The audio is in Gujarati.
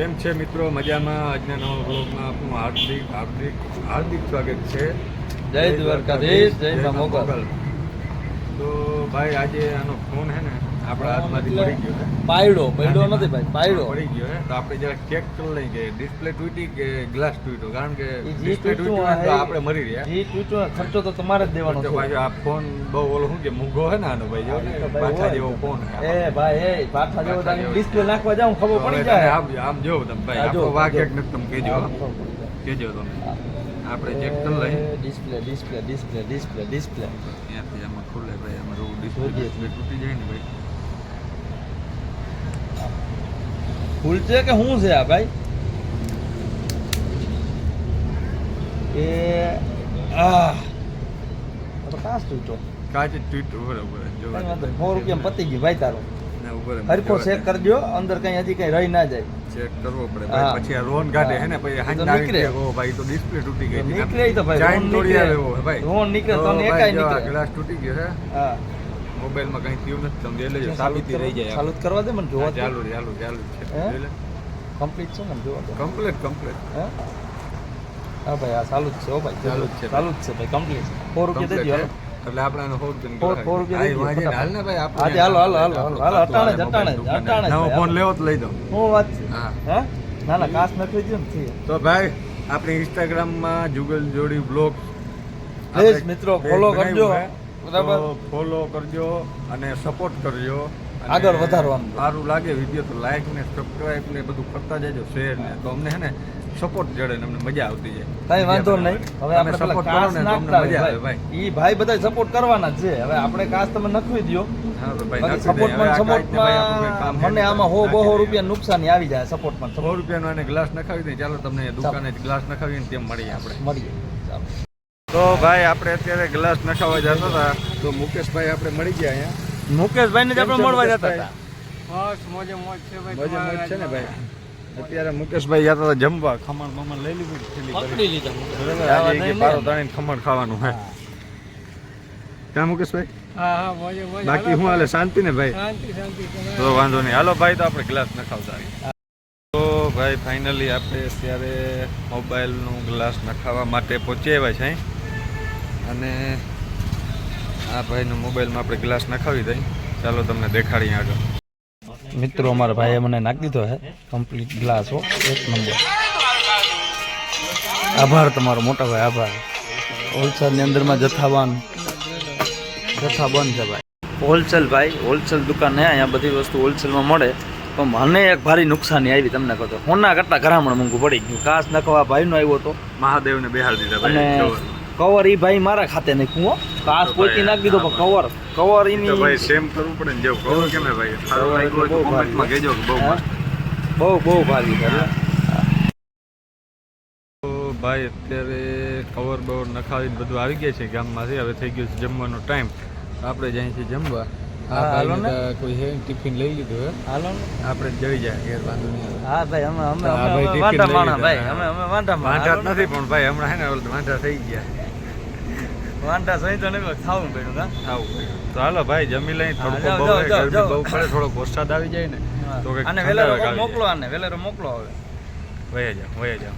કેમ છે મિત્રો? મજામાં? આજના નવા બ્લોગમાં આપનું હાર્દિક હાર્દિક હાર્દિક સ્વાગત છે. જય દ્વારકાધીશ, જય મોગલ. તો ભાઈ આજે આનો ફોન હે ને આપણા હાથમાંથી પડી ગયો છે. પાયડો પાયડો નથી ભાઈ પાયડો. પડી ગયો તો આપણે જરા ચેક કરી લઈએ કે ડિસ્પ્લે તૂટી કે ગ્લાસ તૂટ્યો? કારણ કે ડિસ્પ્લે તૂટ્યું તો આપણે મરી રહ્યા. જી તૂટ્યો ખર્ચો તો તમારે જ દેવાનો છે. પાછો આ ફોન બહુ ઓલો શું કે મૂંઘો હે ને આનો ભાઈ જો પાછા જેવો ફોન એ ભાઈ એ પાછા જેવો તારી ડિસ્પ્લે નાખવા જાઉં ખબર પડી જાય. આમ આમ જોવો તમે ભાઈ. જો, આપણો વાંક એક તમે કેજો કેજો તમે. આપણે ચેક કરી લઈએ. Display display display display display ત્યાંથી આમાં ખુલે ભાઈ આમાં રોડ ડિસ્પ્લે તૂટી જાય ને ભાઈ. ફૂલ છે કે શું છે આ ભાઈ? એ આ કાચ તૂટ્યો કાચ તૂટ્યું કઈ સો રૂપિયા પતી ગયું ભાઈ તારો. હરખો ચેક કરજો અંદર કઈ હજી કઈ રહી ના જાય. ચેક કરવો પડે ભાઈ પછી આ રોન કાઢે હે ને પછી હાંજ ના નીકળે. ઓ ભાઈ તો ડિસ્પ્લે તૂટી ગઈ નીકળે તો ભાઈ, રોન નીકળે. રોન નીકળે, તો એકાય નીકળે. ગ્લાસ તૂટી ગયો હે હા. મોબાઈલમાં કઈ થયું નથી તમે જોઈ લેજો સાબિતી રહી જાય ચાલુ કરવા દે મને જોવા ચાલુ ચાલુ ચાલુ છે હે? કમ્પ્લીટ છે મને જોવા દે. કમ્પ્લીટ કમ્પ્લીટ હા? ભાઈ આ ચાલુ જ છે ઓ ભાઈ ચાલુ જ છે. ચાલુ જ છે ભાઈ કમ્પ્લીટ ફોર રૂપિયા દેજો એટલે આપણે સો રૂપિયાની ફોર રૂપિયા દેજો, હાલ ને ભાઈ આપણે હાલો, હાલો, હાલો, હાલો, અટાણે જ, અટાણે જ, અટાણે નવો ફોન લેવો તો લઈ દો શું વાત છે. હા. હે? ના ના કાસ નથી દો ને તો ભાઈ આપણે ઇન્સ્ટાગ્રામમાં જુગલ જોડી બ્લોગ પ્લીઝ મિત્રો, ફોલો કરજો. બરાબર. ફોલો કરજો અને સપોર્ટ કરજો આગળ વધારવાનું. સારું લાગે વીડિયો તો લાઈક ને સબસ્ક્રાઈબ ને બધું કરતા જજો શેર ને. તો અમને હે ને સપોર્ટ જડે ને અમને મજા આવતી જાય. કઈ વાંધો નહીં. હવે આપણે સપોર્ટ કરો ને અમને મજા આવે ભાઈ. ઈ ભાઈ બધા સપોર્ટ કરવાના છે. હવે આપણે કાસ તમે નખવી દયો. મને આમાં હો બહો રૂપિયા નુકસાની આવી જાય સપોર્ટમાં સો રૂપિયાનો એને ગ્લાસ નખાવી દે. ચાલો તમને દુકાને ગ્લાસ નખાવીને તેમ મળીએ આપણે. મળીએ. તો ભાઈ આપણે અત્યારે ગ્લાસ નખાવા જતા હતા. તો મુકેશભાઈ આપણે મળી ગયા અહીંયા. મુકેશભાઈ ને જ આપણે મળવા જતા? હતા. બસ મોજે મોજ છે ભાઈ મોજે મોજ છે ને ભાઈ? અત્યારે મુકેશભાઈ જતા હતા જમવા ખમણ બમણ લઈ લીધું પકડી લીધા પારો તાણીને ખમણ ખાવાનું હે. ક્યાં મુકેશભાઈ? હા હા મોજે મોજ. બાકી હું હાલે? શાંતિ ને ભાઈ? શાંતિ શાંતિ તો વાંધો નહીં. હાલો ભાઈ તો આપણે ગ્લાસ નખાવતા. તો ભાઈ ફાઇનલી આપણે અત્યારે મોબાઈલનું ગ્લાસ નખાવા માટે પહોંચી આવ્યા છે અહીં. અને આ ભાઈનો મોબાઈલમાં આપણે ગ્લાસ નખાવી દઈ. ચાલો તમને દેખાડીએ આગળ. મિત્રો અમારા ભાઈએ મને નાખી દીધો હે. કમ્પ્લીટ ગ્લાસ હો. એક નંબર આભાર તમારો મોટા ભાઈ આભાર. હોલસેલની અંદરમાં જથ્થાબંધ. જથ્થાબંધ છે ભાઈ. હોલસેલ ભાઈ હોલસેલ દુકાન હે અહીંયા બધી વસ્તુ હોલસેલમાં મળે. પણ મને એક ભારી નુકસાની આવી તમને કહો તો. સોના કરતાં ઘરામણ મૂંઘું પડી ગયું. કાચ નખવા ભાઈનો આવ્યો હતો. મહાદેવને બેહાડી દીધા અને. કવર એ ભાઈ મારા ખાતે નાખ્યું હો. કાચ પોતી નાખી દીધો પણ કવર કવર એની ભાઈ સેમ કરવું પડે ને જેવું કવર કેમ હે ભાઈ સારું લાગ્યું તો બહુ કોમેન્ટમાં કહેજો કે બહુ? બહુ બહુ ભારી ભાઈ અત્યારે કવર બવર નખાવીને બધું આવી ગયા છે ગામમાંથી હવે થઈ ગયું છે જમવાનો ટાઈમ આપણે જાય છે જમવા. હા, હાલો ને. કોઈ હે ટિફિન લઈ લીધું હે. હાલો ને. આપણે જઈ જાય ઘેર વાંધો નહીં. હા ભાઈ અમે અમે લઈ માણા ભાઈ. અમે અમે વાંધા જ નથી પણ ભાઈ હમણાં હે ને વાંધા થઈ ગયા. વાંઢા સહી તો નહીં ખાવું પડ્યું કા પડ્યું. તો હાલો ભાઈ જમી લઈ થોડું બહુ ગરમી બહુ પડે થોડોક વરસાદ આવી જાય ને તો કે અને વેલેરો મોકલો. આને? વેલેરો મોકલો હવે. વયા જાવ વયા જાઓ.